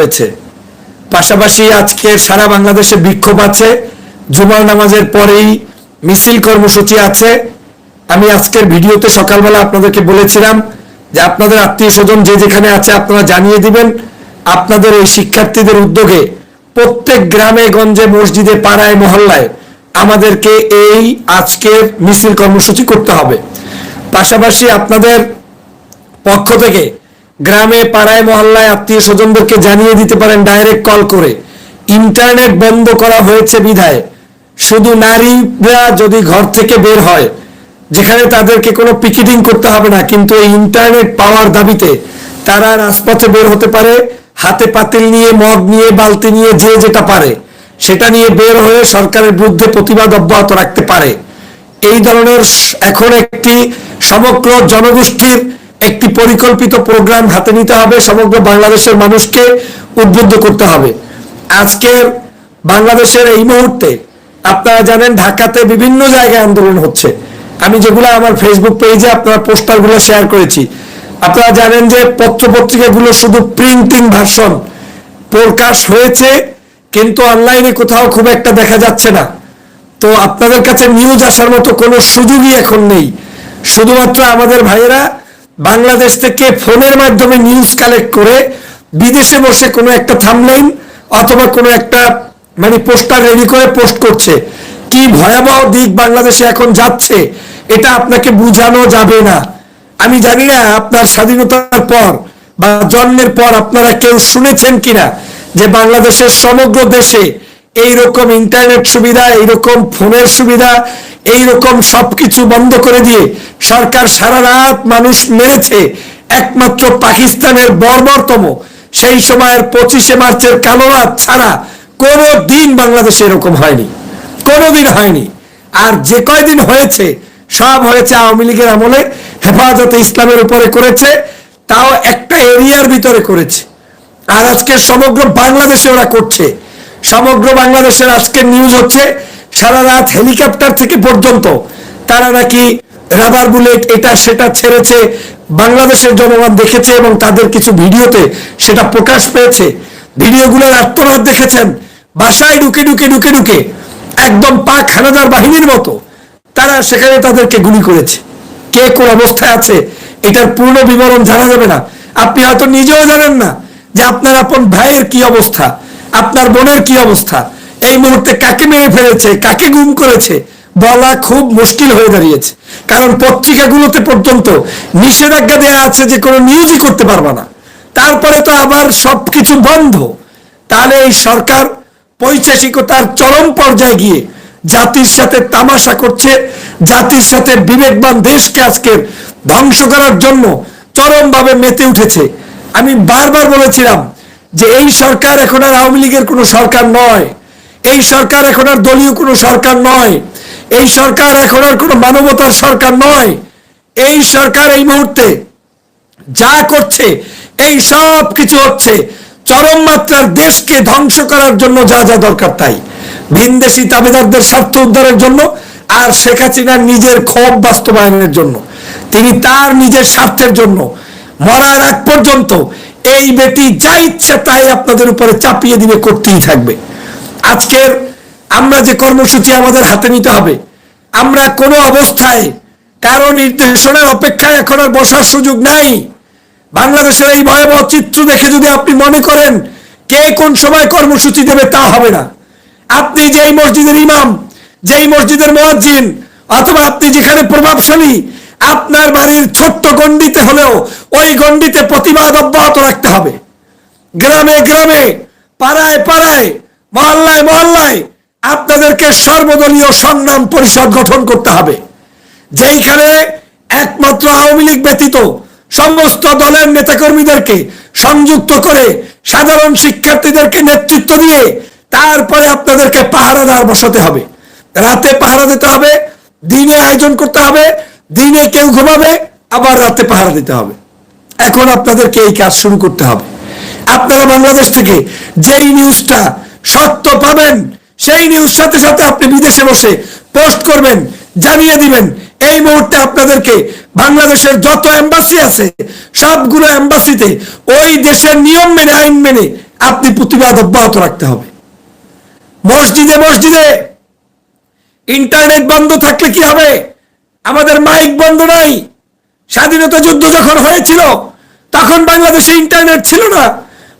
হয়েছে পাশাপাশি আজকে সারা বাংলাদেশে বিক্ষোভ আছে। জুমার নামাজের পরেই মিছিল কর্মসূচি আছে। আমি আজকের ভিডিওতে সকালবেলা আপনাদেরকে বলেছিলাম যে আপনাদের আত্মীয় স্বজন যে যেখানে আছে আপনারা জানিয়ে দিবেন। আপনাদের এই শিক্ষার্থীদের উদ্যোগে প্রত্যেক গ্রামে, গঞ্জে, মসজিদে, পাড়ায়, মহল্লায় আমাদেরকে এই আজকের মিছিল কর্মসূচি করতে হবে। পাশাপাশি আপনাদের পক্ষ থেকে গ্রামে, পাড়ায়, মহল্লায় আত্মীয় স্বজনদেরকে জানিয়ে দিতে পারেন, ডাইরেক্ট কল করে। ইন্টারনেট বন্ধ করা হয়েছে বিধায়। শুধু নারীরা যদি ঘর থেকে বের হয়, যেখানে তাদেরকে কোনো পিকেটিং করতে হবে না, কিন্তু এই ইন্টারনেট পাওয়ার দাবিতে তারা রাজপথে বের হতে পারে, হাতে পাতিল নিয়ে, মগ নিয়ে, বালতি নিয়ে, যে যেটা পারে, সেটা নিয়ে বের হয়ে সরকারের বিরুদ্ধে প্রতিবাদ অব্যাহত রাখতে পারে। এই ধরনের এখন একটি সমগ্র জনগোষ্ঠীর একটি পরিকল্পিত প্রোগ্রাম হাতে নিতে হবে, সমগ্র বাংলাদেশের মানুষকে উদ্বুদ্ধ করতে হবে। আজকের বাংলাদেশের এই মুহূর্তে আপনারা জানেন ঢাকাতে বিভিন্ন জায়গায় আন্দোলন হচ্ছে। আমি যেগুলো আমার ফেসবুক পেজে আপনারা পোস্টারগুলো শেয়ার করেছি। আপনারা জানেন যে পত্র পত্রিকাগুলো শুধু প্রিন্টিং ভার্সন প্রকাশ হয়েছে, কিন্তু অনলাইনে কোথাও খুব একটা দেখা যাচ্ছে না। তো আপনাদের কাছে নিউজ আসার মতো কোনো সুযোগই এখন নেই। শুধুমাত্র আমাদের ভাইয়েরা বাংলাদেশ থেকে ফোনের মাধ্যমে নিউজ কালেক্ট করে বিদেশে বসে কোনো একটা থামলাইন অথবা কোনো একটা মানে পোস্টার রেডি করে পোস্ট করছে। কি ভয়াবহ দিক বাংলাদেশে এখন যাচ্ছে, এটা আপনাকে বুঝানো যাবে না। আমি জানি না আপনার স্বাধীনতার পর বা জন্মের পর আপনারা কেউ শুনেছেন কিনা যে বাংলাদেশের সমগ্র দেশে এইরকম ইন্টারনেট সুবিধা, এইরকম ফোনের সুবিধা, এইরকম সবকিছু বন্ধ করে দিয়ে সরকার সারা রাত মানুষ মেরেছে, একমাত্র পাকিস্তানের বর্বরতম। সেই সময়ের পঁচিশে মার্চের কালো রাত ছাড়া কোনো দিন বাংলাদেশে এরকম হয়নি কোনোদিন হয়নি। আর যে কয়দিন হয়েছে, সব হয়েছে আওয়ামী লীগের আমলে হেফাজতে ইসলামের উপরে করেছে, তাও একটা এরিয়ার ভিতরে করেছে। আর আজকে সমগ্র বাংলাদেশে ওরা করছে। সমগ্র বাংলাদেশের আজকের নিউজ হচ্ছে, সারা রাত হেলিকপ্টার থেকে পর্যন্ত তারা নাকি রাবার বুলেট এটা সেটা ছেড়েছে, বাংলাদেশের জনগণ দেখেছে এবং তাদের কিছু ভিডিওতে সেটা প্রকাশ পেয়েছে। ভিডিওগুলোর আত্মনাদ দেখেছেন, বাসায় ঢুকে ঢুকে ঢুকে ঢুকে একদম পাক হানাদার বাহিনীর মতো তারা সেখানে তাদেরকে গুলি করেছে। কে কোন অবস্থায় আছে, এটার পূর্ণ বিবরণ জানা যাবে না। আপনি হয়তো নিজেও জানেন না যে আপনার আপন ভাইয়ের কি অবস্থা। আপনার বোনের কি অবস্থা? এই মুহূর্তে কাকে মেরে ফেলেছে? কাকে গুম করেছে? বলা খুব মুশকিল হয়ে দাঁড়িয়েছে। কারণ পত্রিকাগুলোতে পর্যন্ত নিষেধাজ্ঞা দেওয়া আছে যে কোনো নিউজই করতে পারবে না। তারপরে তো আবার সবকিছু বন্ধ। তাহলে এই সরকার পৈশাসিকতার চরম পর্যায়ে গিয়ে জাতির সাথে তামাশা করছে, জাতির সাথে বিবেকবান দেশকে আজকে ধ্বংস করার জন্য চরমভাবে মেতে উঠেছে। আমি বারবার বলেছিলাম যে এই সরকার এখন আর আওয়ামী লীগের কোনো সরকার নয়। এই সরকার এখন আর দলীয় কোনো সরকার নয়। এই সরকার এখন আর কোনো মানবতার সরকার নয়। এই সরকার এই মুহূর্তে যা করছে, এই সব কিছু হচ্ছে চরম মাত্রার দেশকে ধ্বংস করার জন্য যা যা দরকার তাই। ভিনদেশি তাবেদারদের স্বার্থ উদ্ধারের জন্য আর শেখ হাসিনার নিজের ক্ষোভ বাস্তবায়নের জন্য। তিনি তার নিজের স্বার্থের জন্য মরার আগ পর্যন্ত এই বেটি যা ইচ্ছে তাই আপনাদের উপরে চাপিয়ে দিবে, করতেই থাকবে। আজকের আমরা যে কর্মসূচি আমাদের হাতে নিতে হবে, আমরা কোনো অবস্থায়, কারও নির্দেশনার অপেক্ষায় এখন আর বসার সুযোগ নাই। বাংলাদেশের এই ভয়াবহ চিত্র দেখে যদি আপনি মনে করেন কে কোন সময় কর্মসূচি দেবে তা হবে না। আপনি যেই মসজিদের ইমাম, যেই মসজিদের মোয়াজ্জিন, অথবা আপনি যেখানে প্রভাবশালী আপনার বাড়ির ছোট্ট গণ্ডিতে হলেও ওই গণ্ডিতে প্রতিবাদ অব্যাহত রাখতে হবে। গ্রামে গ্রামে, পাড়ায় পাড়ায়, মহল্লায় মহল্লায় আপনাদেরকে সর্বদলীয় সংগ্রাম পরিষদ গঠন করতে হবে। যেইখানে একমাত্র আওয়ামী লীগ ব্যতীত সমস্ত দলের নেতাকর্মীদেরকে সংযুক্ত করে সাধারণ শিক্ষার্থীদেরকে নেতৃত্ব দিয়ে তারপরে আপনাদেরকে পাহারাদার বসাতে হবে। রাতে পাহারা দিতে হবে, দিনে আয়োজন করতে হবে দিনে কেউ ঘুমাবে, আবার রাতে পাহারা দিতে হবে। এখন আপনাদেরকে এই কাজ শুরু করতে হবে। আপনারা বাংলাদেশ থেকে যেই নিউজটা সত্য পাবেন, সেই নিউজ সাথে সাথে আপনি বিদেশে বসে পোস্ট করবেন, জানিয়ে দিবেন। এই মুহূর্তে আপনাদেরকে বাংলাদেশের যত এম্বাসি আছে, সবগুলো এম্বাসিতে ওই দেশের নিয়ম মেনে, আইন মেনে আপনি প্রতিবাদ অব্যাহত রাখতে হবে। মসজিদে মসজিদে, ইন্টারনেট বন্ধ থাকলে কি হবে? আমাদের মাইক বন্ধ নাই। স্বাধীনতা যুদ্ধ যখন হয়েছিল, তখন বাংলাদেশে ইন্টারনেট ছিল না,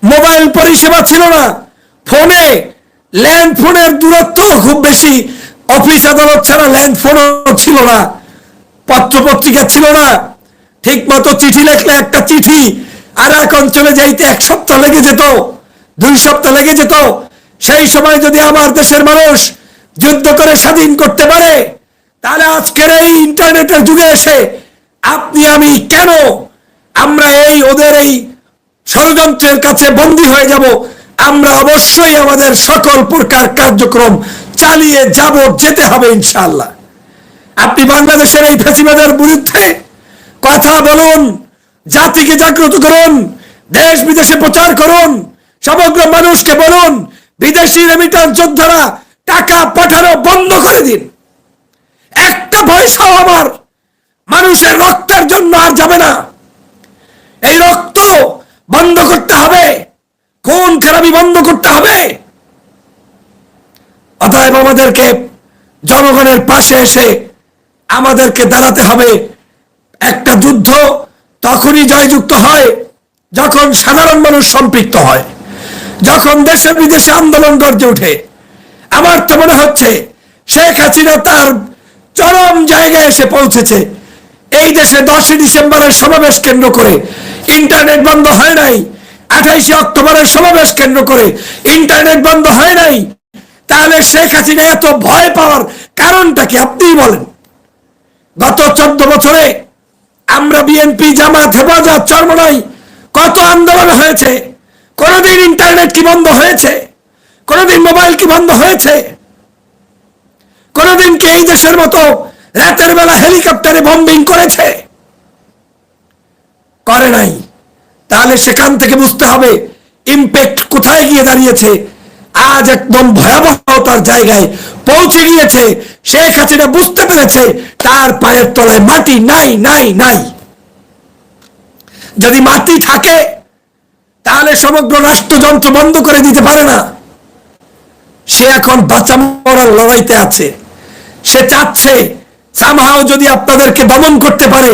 মোবাইল পরিষেবা ছিল না। ফোনে, ল্যান্ড ফোনের দূরত্ব খুব বেশি। অফিস আদালত ছাড়া ল্যান্ড ফোনও ছিল না পত্র পত্রিকা ছিল না। ঠিক মতো চিঠি লেখলে একটা চিঠি, আর এক অঞ্চলে যাইতে এক সপ্তাহ লেগে যেত, দুই সপ্তাহ লেগে যেত। সেই সময় যদি আমার দেশের মানুষ যুদ্ধ করে স্বাধীন করতে পারে তাহলে আজকের এই ইন্টারনেটের যুগে এসে আপনি, আমি কেন আমরা এই ওদের এই ষড়যন্ত্রের কাছে বন্দী হয়ে যাব? আমরা অবশ্যই আমাদের সকল প্রকার কার্যক্রম চালিয়ে যাব, যেতে হবে ইনশাল্লাহ আপনি বাংলাদেশের এই ফেসিবাদের বিরুদ্ধে কথা বলুন, জাতিকে জাগ্রত করুন, দেশ বিদেশে প্রচার করুন, সমগ্র মানুষকে বলুন, বিদেশি রেমিটান্স যোদ্ধারা টাকা পাঠানো বন্ধ করে দিন। একটা পয়সাও আমার মানুষের রক্তের জন্য আর যাবে না। এই রক্ত বন্ধ করতে হবে। কোন খারাপি বন্ধ করতে হবে। অতএব আমাদেরকে জনগণের পাশে এসে আমাদেরকে দাঁড়াতে হবে। একটা যুদ্ধ তখনই জয়যুক্ত হয় যখন সাধারণ মানুষ সম্পৃক্ত হয়, যখন দেশে বিদেশে আন্দোলন গর্জে ওঠে। আমার তো মনে হচ্ছে শেখ হাসিনা তার চরম জায়গায় এসে পৌঁছেছে। এই দেশে দশই ডিসেম্বরের সমাবেশ কেন্দ্র করে, ইন্টারনেট বন্ধ হয় নাই, আঠাইশে অক্টোবরের সমাবেশ কেন্দ্র করে, ইন্টারনেট বন্ধ হয় নাই। তাহলে শেখ হাসিনা এত ভয় পাওয়ার কারণটা কি আপনিই বলেন? গত চোদ্দ বছরে আমরা বিএনপি, জামাত, হেফাজত, চরমনাই কত আন্দোলন হয়েছে, কোনোদিন ইন্টারনেট কি বন্ধ হয়েছে, কোনোদিন মোবাইল কি বন্ধ হয়েছে কোনোদিন কি এই দেশের মতো রাতের বেলা হেলিকপ্টারে বম্বিং করেছে? করে নাই। তাহলে সেখান থেকে বুঝতে হবে ইম্প্যাক্ট কোথায় গিয়ে দাঁড়িয়েছে। আজ একদম ভয়াবহতার জায়গায় পৌঁছে গিয়েছে। শেখ হাসিনা বুঝতে পেরেছে তার পায়ের তলায় মাটি নাই নাই নাই। যদি মাটি থাকে, তাহলে সমগ্র রাষ্ট্রযন্ত্র বন্ধ করে দিতে পারে না। সে এখন বাঁচা মরার লড়াইতে আছে। সে চাচ্ছে সামহাও যদি আপনাদেরকে দমন করতে পারে,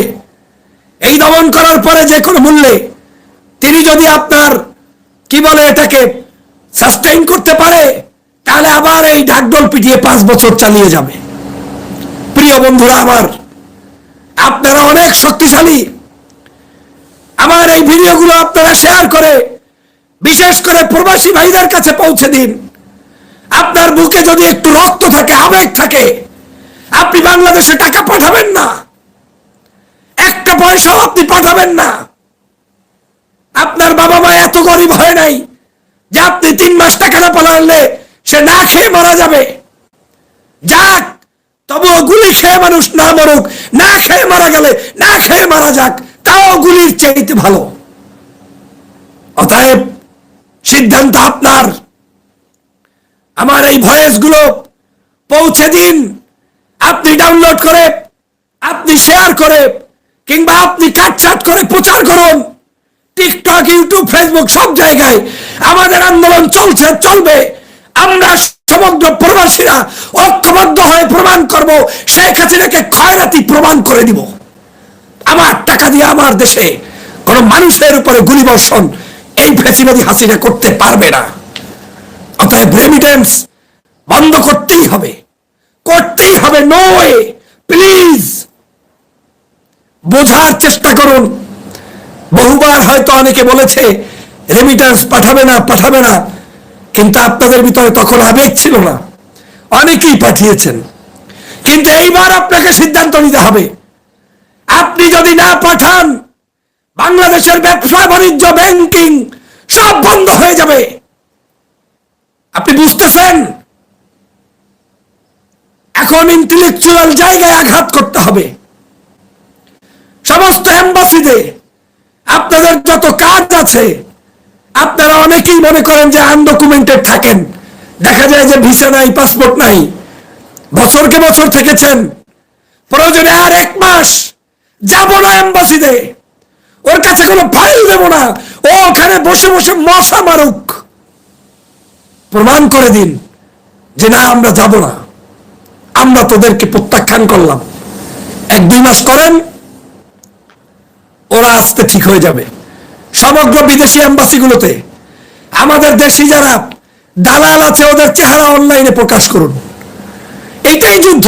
এই দমন করার পরে যে কোনো মূল্যে তিনি যদি আপনার, কি বলে এটাকে সাস্টেইন করতে পারে, তাহলে আবার এই ঢাকডোল পিটিয়ে পাঁচ বছর চালিয়ে যাবে। প্রিয় বন্ধুরা আমার, আপনারা অনেক শক্তিশালী। আমার এই ভিডিওগুলো আপনারা শেয়ার করে, বিশেষ করে প্রবাসী ভাইদের কাছে পৌঁছে দিন। আপনার বুকে যদি একটু রক্ত থাকে, আবেগ থাকে, আপনি বাংলাদেশে টাকা পাঠাবেন না। একটা পয়সাও আপনি পাঠাবেন না। আপনার বাবা মা এত গরিব হয় নাই যে আপনি তিন মাস টাকা না পালালে সে না খেয়ে মারা যাবে। যাক, তবুও গুলি খেয়ে মানুষ না মরুক, না খেয়ে মারা গেলে, না খেয়ে মারা যাক, তাও গুলির চাইতে ভালো। অতএব সিদ্ধান্ত আপনার। আমার এই ভয়েসগুলো পৌঁছে দিন। আপনি ডাউনলোড করে, আপনি শেয়ার করে, কিংবা আপনি কাটছাট করে প্রচার করুন। টিকটক ইউটিউব ফেসবুক সব জায়গায় আমাদের আন্দোলন চলছে, চলবে। আমরা সমগ্র প্রবাসীরা ঐক্যবদ্ধ হয়ে প্রমাণ করব, শেখ হাসিনাকে ক্ষয়রাতি প্রমাণ করে দিব। আমার টাকা দিয়ে আমার দেশে কোন মানুষের উপরে গুলিবর্ষণ এই ফেসিবাদী হাসিনা করতে পারবে না। অতএব রেমিটেন্স বন্ধ করতেই হবে। করতেই হবে নো প্লিজ বোঝার চেষ্টা করুন। বহুবার হয়তো অনেকে বলেছে রেমিটেন্স পাঠাবে না পাঠাবে না। কিন্তু আপনাদের ভিতরে তখন আবেগ ছিল না। অনেকেই পাঠিয়েছেন। কিন্তু এইবার আপনাকে সিদ্ধান্ত নিতে হবে। আপনি যদি না পাঠান, বাংলাদেশের ব্যবসা, বাণিজ্য ব্যাংকিং সব বন্ধ হয়ে যাবে। আপনি বুঝতেছেন? এখন ইন্টেলেকচুয়াল জায়গায় আঘাত করতে হবে। সমস্ত এম্বাসিতে আপনাদের যত কাজ আছে, আপনারা অনেকেই মনে করেন যে আনডকুমেন্টেড থাকেন। দেখা যায় যে ভিসা নাই, পাসপোর্ট নাই, বছরকে বছর থেকেছেন। প্রয়োজনে আর এক মাস যাব না এম্বাসিতে। ওর কাছে কোনো ফাইল দেব না। ও ওখানে বসে বসে মশা মারুক। প্রমাণ করে দিন যে না, আমরা যাব না। আমরা তোদেরকে প্রত্যাখ্যান করলাম। এক দুই মাস করেন, ওরা আসতে ঠিক হয়ে যাবে। সমগ্র বিদেশি এম্বাসিগুলোতে, আমাদের দেশি যারা দালাল আছে, ওদের চেহারা অনলাইনে প্রকাশ করুন। এটাই যুদ্ধ।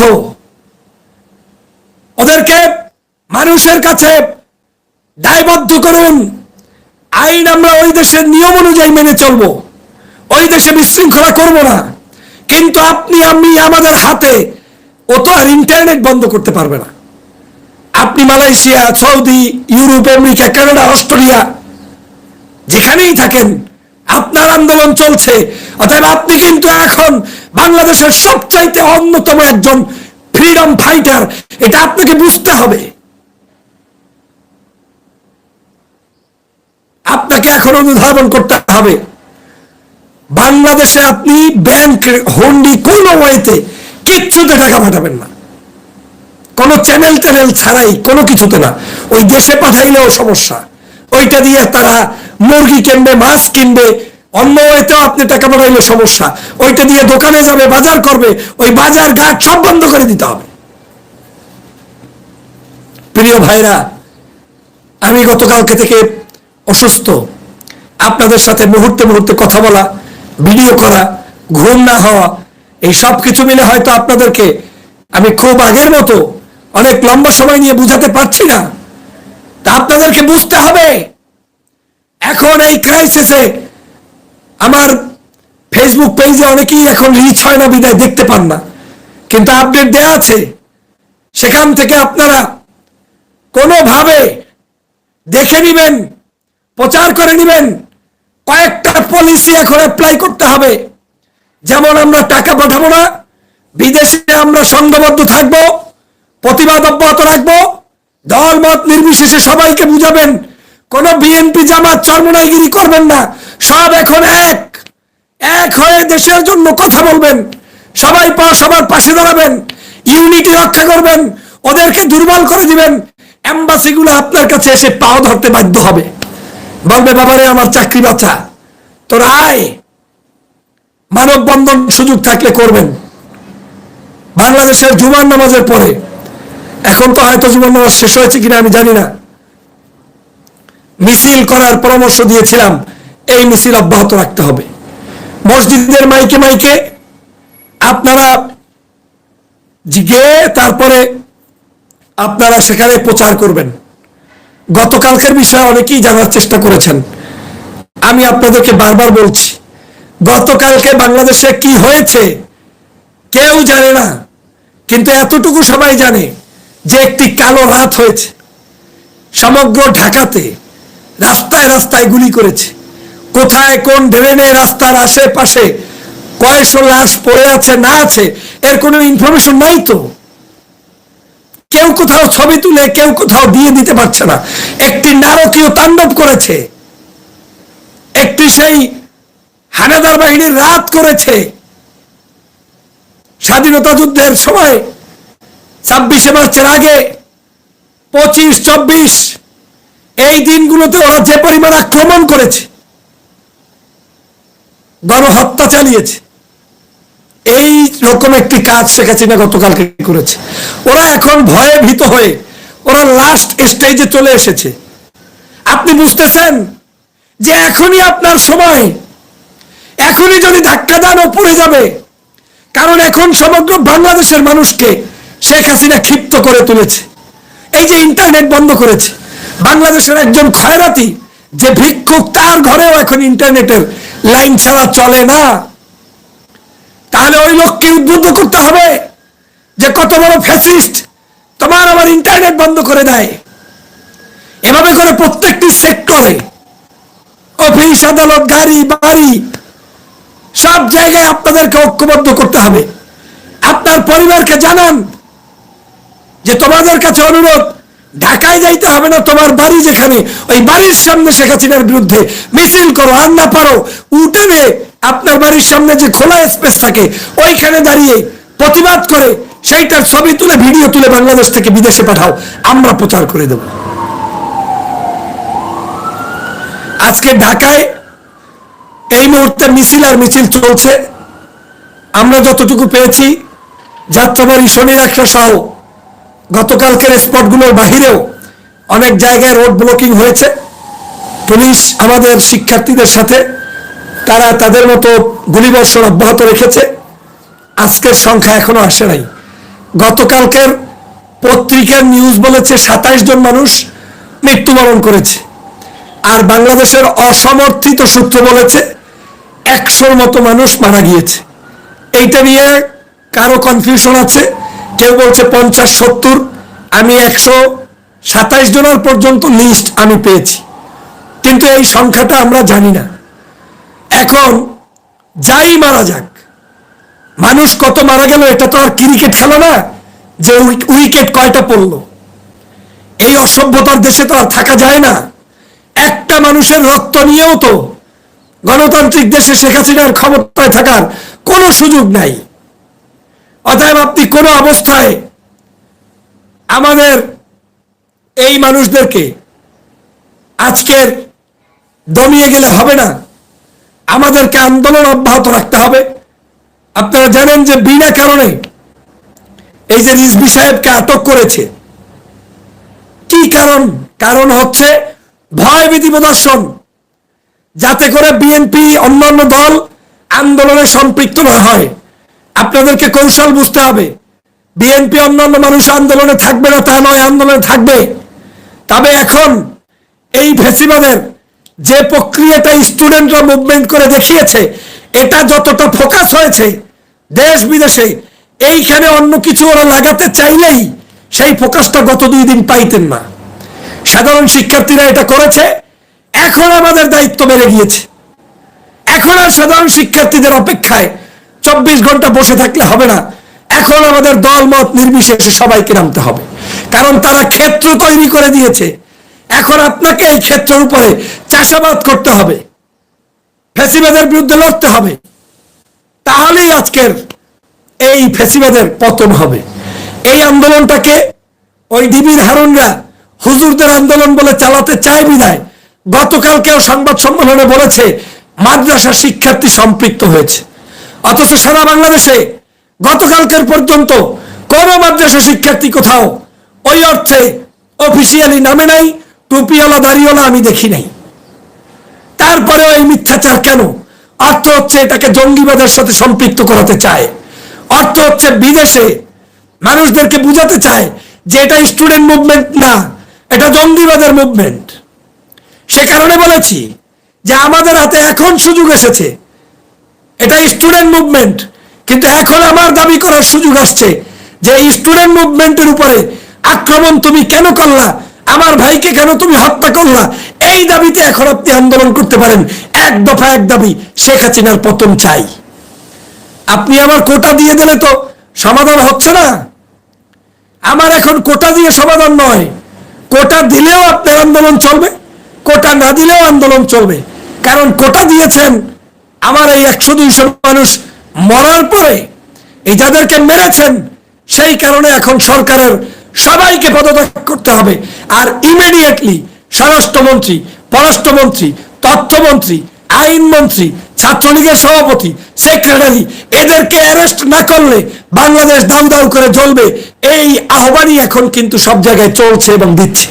ওদেরকে মানুষের কাছে দায়বদ্ধ করুন। আইন আমরা ওই দেশের নিয়ম অনুযায়ী মেনে চলবো। ওই দেশে বিশৃঙ্খলা করব না। কিন্তু আপনি, আমি, আমাদের হাতে ও তো আর ইন্টারনেট বন্ধ করতে পারবে না। আপনি Malaysia, Saudi, Europe, America, Canada, Australia যেখানেই থাকেন, আপনার আন্দোলন চলছে। অতএব আপনি কিন্তু এখন বাংলাদেশের সবচাইতে অন্যতম একজন ফ্রিডম ফাইটার। এটা আপনাকে বুঝতে হবে। আপনাকে এখন অনুধাবন করতে হবে। বাংলাদেশে আপনি ব্যাংক হন্ডি কোন ওয়েতে কিচ্ছুতে টাকা পাঠাবেন না। কোনো চ্যানেল ট্যানেল ছাড়াই কোনো কিছুতে না। ওই দেশে পাঠাইলেও সমস্যা। ওইটা দিয়ে তারা মুরগি কিনবে, মাছ কিনবে, অন্য ওয়েতেও আপনি টাকা পাঠাইলে সমস্যা। ওইটা দিয়ে দোকানে যাবে, বাজার করবে, ওই বাজার ঘাট সব বন্ধ করে দিতে হবে। প্রিয় ভাইরা, আমি গতকালকে থেকে অসুস্থ। আপনাদের সাথে মুহূর্তে মুহূর্তে কথা বলা ভিডিও করা, ঘুম না হওয়া, এই সব কিছু মিলে হয়তো আপনাদেরকে আমি খুব আগের মতো অনেক লম্বা সময় নিয়ে বুঝাতে পারছি না। তা আপনাদেরকে বুঝতে হবে। এখন এই ক্রাইসিসে আমার ফেসবুক পেজে অনেকেই এখন রিচ হয় না, বিদায় দেখতে পান না। কিন্তু আপডেট দেয়া আছে। সেখান থেকে আপনারা কোনোভাবে দেখে নিবেন, প্রচার করে নিবেন কয়েকটা পলিসি এখন অ্যাপ্লাই করতে হবে। যেমন আমরা টাকা পাঠাবো না, বিদেশে আমরা সংঘবদ্ধ থাকব, প্রতিবাদ অব্যাহত রাখব, দল মত নির্বিশেষে সবাইকে বুঝাবেন, কোন বিএনপি জামাত চর্মনাইগিরি করবেন না, সব এখন এক। এক হয়ে দেশের জন্য কথা বলবেন, সবাই পা সবার পাশে দাঁড়াবেন, ইউনিটি রক্ষা করবেন, ওদেরকে দুর্বল করে দিবেন, এম্বাসিগুলো আপনার কাছে এসে পাও ধরতে বাধ্য হবে। বলবে বাবারে, আমার চাকরি বাঁচা তোর আয়। মানববন্ধন সুযোগ থাকলে করবেন। বাংলাদেশের জুমার নামাজের পরে। এখন তো হয়তো জুমার নামাজ শেষ হয়েছে কিনা আমি জানি না। মিছিল করার পরামর্শ দিয়েছিলাম, এই মিছিল অব্যাহত রাখতে হবে। মসজিদের মাইকে মাইকে আপনারা গিয়ে তারপরে আপনারা সেখানে প্রচার করবেন। গতকালকের বিষয়ে অনেকেই জানার চেষ্টা করেছেন। আমি আপনাদেরকে বারবার বলছি, গতকালকে বাংলাদেশে কি হয়েছে কেউ জানে না, কিন্তু এতটুকু সবাই জানে যে একটি কালো রাত হয়েছে। সমগ্র ঢাকাতে রাস্তায় রাস্তায় গুলি করেছে। কোথায় কোন ড্রেনে রাস্তার আশেপাশে কয়শো লাশ পড়ে আছে না আছে, এর কোনো ইনফরমেশন নাই তো? কেউ কোথাও ছবি তুলে, কেউ কোথাও দিয়ে দিতে পারছে না। একটি নারকীয় তাণ্ডব করেছে। একটি সেই হানাদার বাহিনীর রাত করেছে। স্বাধীনতা যুদ্ধের সময় ছাব্বিশে মার্চের আগে পঁচিশ, চব্বিশ, এই দিনগুলোতে ওরা যে পরিমাণ আক্রমণ করেছে, গণহত্যা চালিয়েছে। এই রকম একটি কাজ শেখ হাসিনা গতকালকে করেছে। ওরা এখন ভয়ে ভীত হয়ে, ওরা লাস্ট স্টেজে চলে এসেছে। আপনি বুঝতেছেন যে এখনই আপনার সময়। এখনই যদি ধাক্কা দেন পড়ে যাবে। কারণ এখন সমগ্র বাংলাদেশের মানুষকে শেখ হাসিনা ক্ষিপ্ত করে তুলেছে। এই যে ইন্টারনেট বন্ধ করেছে, বাংলাদেশের একজন খয়রাতি যে ভিক্ষুক, তার ঘরেও এখন ইন্টারনেটের লাইন ছাড়া চলে না। তাহলে ওই লোককে উদ্বুদ্ধ করতে হবে যে কত বড় ফ্যাসিস্ট তোমার আমার ইন্টারনেট বন্ধ করে দেয়। এভাবে করে প্রত্যেকটি সেক্টরে অফিস, আদালত, গাড়ি, বাড়ি, সব জায়গায় আপনাদেরকে ঐক্যবদ্ধ করতে হবে। আপনার পরিবারকে জানান যে তোমাদের কাছে অনুরোধ, ঢাকায় যাইতে হবে না, তোমার বাড়ি যেখানে, ওই বাড়ির সামনে শেখ হাসিনার বিরুদ্ধে মিছিল করো আর না পারো উঠেনে আপনার বাড়ির সামনে যে খোলা স্পেস থাকে, ওইখানে দাঁড়িয়ে প্রতিবাদ করে সেইটার ছবি তুলে ভিডিও তুলে বাংলাদেশ থেকে বিদেশে পাঠাও, আমরা প্রচার করে দেব। আজকে ঢাকায় এই মুহূর্তে মিছিল আর মিছিল চলছে। আমরা যতটুকু পেয়েছি, যাত্রাবাড়ি শনির একটা সহ গতকালকের স্পটগুলোর বাহিরেও অনেক জায়গায় রোড ব্লকিং হয়েছে। পুলিশ, আমাদের শিক্ষার্থীদের সাথে তারা তাদের মতো গুলিবর্ষণ অব্যাহত রেখেছে। আজকের সংখ্যা এখনও আসে নাই। গতকালকের পত্রিকার নিউজ বলেছে সাতাইশ জন মানুষ মৃত্যুবরণ করেছে। আর বাংলাদেশের অসমর্থিত সূত্র বলেছে একশোর মতো মানুষ মারা গিয়েছে। এইটা নিয়ে কারও কনফিউশন আছে। কেউ বলছে পঞ্চাশ, সত্তর। আমি একশো সাতাইশ জনের পর্যন্ত লিস্ট আমি পেয়েছি। কিন্তু এই সংখ্যাটা আমরা জানি না। এখন যাই মারা যাক, মানুষ কত মারা গেল এটা তো আর ক্রিকেট খেলা না, যে উই- উইকেট কয়টা পড়ল? এই অসভ্যতার দেশে তো আর থাকা যায় না। একটা মানুষের রক্ত নিয়েও তো গণতান্ত্রিক দেশে শেখ হাসিনার ক্ষমতায় থাকার কোনো সুযোগ নাই। অতএব আপনি কোনো অবস্থায় আমাদের এই মানুষদেরকে আজকের দমিয়ে গেলে হবে না। আমাদেরকে আন্দোলন অব্যাহত রাখতে হবে। আপনারা জানেন যে বিনা কারণে এই যে রিজবি সাহেবকে আটক করেছে। কি কারণ? কারণ হচ্ছে ভয় ভীতি প্রদর্শন। যাতে করে বিএনপি অন্যান্য দল আন্দোলনে সম্পৃক্ত না হয়। আপনাদেরকে কৌশল বুঝতে হবে। বিএনপি অন্যান্য মানুষ আন্দোলনে থাকবে না, তা নয় আন্দোলনে থাকবে। তবে এখন এই ফেসিবাদের যে প্রক্রিয়াটা স্টুডেন্টরা মুভমেন্ট করে দেখিয়েছে, এটা যতটা ফোকাস হয়েছে দেশ বিদেশে, এইখানে অন্য কিছু ওরা লাগাতে চাইলেই সেই ফোকাসটা গত দুই দিন পাইতেন না। সাধারণ শিক্ষার্থীরা এটা করেছে, এখন আমাদের দায়িত্ব বেড়ে গিয়েছে। এখন আর সাধারণ শিক্ষার্থীদের অপেক্ষায় চব্বিশ ঘণ্টা বসে থাকলে হবে না। এখন আমাদের দল মত নির্বিশেষে সবাইকে নামতে হবে। কারণ তারা ক্ষেত্র তৈরি করে দিয়েছে। এখন আপনাকে এই ক্ষেত্রের উপরে চাষাবাদ করতে হবে। ফেসিবাদের বিরুদ্ধে লড়তে হবে। তাহলেই আজকের এই ফেসিবাদের পতন হবে। এই আন্দোলনটাকে ওই ডিবির হারুনরা হুজুরদের আন্দোলন বলে চালাতে চায় বিদায় গতকালকেও সংবাদ সম্মেলনে বলেছে, মাদ্রাসা শিক্ষার্থী সম্পৃক্ত হয়েছে। অথচ সারা বাংলাদেশে গতকালকের পর্যন্ত কোন মাদ্রাসা শিক্ষার্থী কোথাও ওই অর্থে অফিসিয়ালি নামে নাই টুপিওয়ালা, দাড়িওয়ালা আমি দেখি নাই। তারপরে এই মিথ্যাচার কেন? অর্থ হচ্ছে এটাকে জঙ্গিবাদের সাথে সম্পৃক্ত করাতে চায়। অর্থ হচ্ছে বিদেশে মানুষদেরকে বুঝাতে চায় যে এটা স্টুডেন্ট মুভমেন্ট না, এটা জঙ্গিবাদের মুভমেন্ট। সে কারণে বলেছি যে আমাদের হাতে এখন সুযোগ এসেছে। এটা স্টুডেন্ট মুভমেন্ট, কিন্তু এখন আমার দাবি করার সুযোগ আসছে যে স্টুডেন্ট মুভমেন্টের উপরে আক্রমণ তুমি কেন করলা? আমার ভাইকে কেন তুমি হত্যা করলা? এই দাবিতে এখন আপনি আন্দোলন করতে পারেন। এক দফা এক দাবি, শেখ হাসিনার পতন চাই। আপনি আমার কোটা দিয়ে দিলে তো সমাধান হচ্ছে না। আমার এখন কোটা দিয়ে সমাধান নয়। কোটা দিলেও আপনার আন্দোলন চলবে, কোটা না দিলেও আন্দোলন চলবে। কারণ কোটা দিয়েছেন আমার এই একশো দুইশো মানুষ মরার পরে, এই যাদেরকে মেরেছেন, সেই কারণে এখন সরকারের সবাইকে পদত্যাগ করতে হবে। আর ইমিডিয়েটলি স্বরাষ্ট্রমন্ত্রী, পররাষ্ট্রমন্ত্রী, তথ্যমন্ত্রী, আইনমন্ত্রী, ছাত্রলীগের সভাপতি সেক্রেটারি এদেরকে অ্যারেস্ট না করলে বাংলাদেশ দাউ দাউ করে জ্বলবে। এই আহ্বানই এখন কিন্তু সব জায়গায় চলছে এবং দিচ্ছে।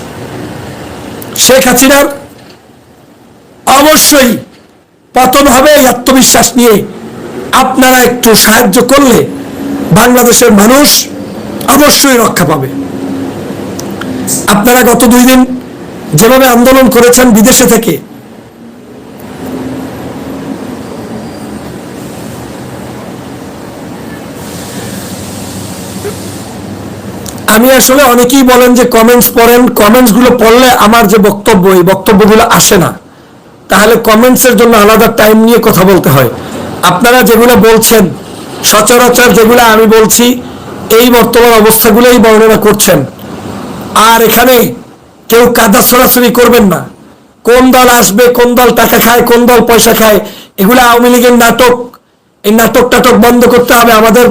শেখ হাসিনার অবশ্যই পতন হবে এই আত্মবিশ্বাস নিয়ে। আপনারা একটু সাহায্য করলে বাংলাদেশের মানুষ অবশ্যই রক্ষা পাবে। আপনারা গত দুই দিন যেভাবে আন্দোলন করেছেন বিদেশে থেকে, আমি আসলে অনেকেই বলেন যে কমেন্টস পড়েন কমেন্টসগুলো পড়লে আমার যে বক্তব্য, এই বক্তব্যগুলো আসে না। তাহলে কমেন্টস এর জন্য আলাদা টাইম নিয়ে কথা বলতে হয়। আপনারা যেগুলো বলছেন, সচরাচর যেগুলো আমি বলছি, এই বর্তমান অবস্থাগুলোই বর্ণনা করছেন। আর এখানে কেউ কাদা ছড়াছড়ি করবেন না। কোন দল আসবে, কোন দল টাকা খায়, কোন দল পয়সা খায়, এগুলো আওয়ামী লীগের নাটক। এই নাটক টাটক বন্ধ করতে হবে আমাদের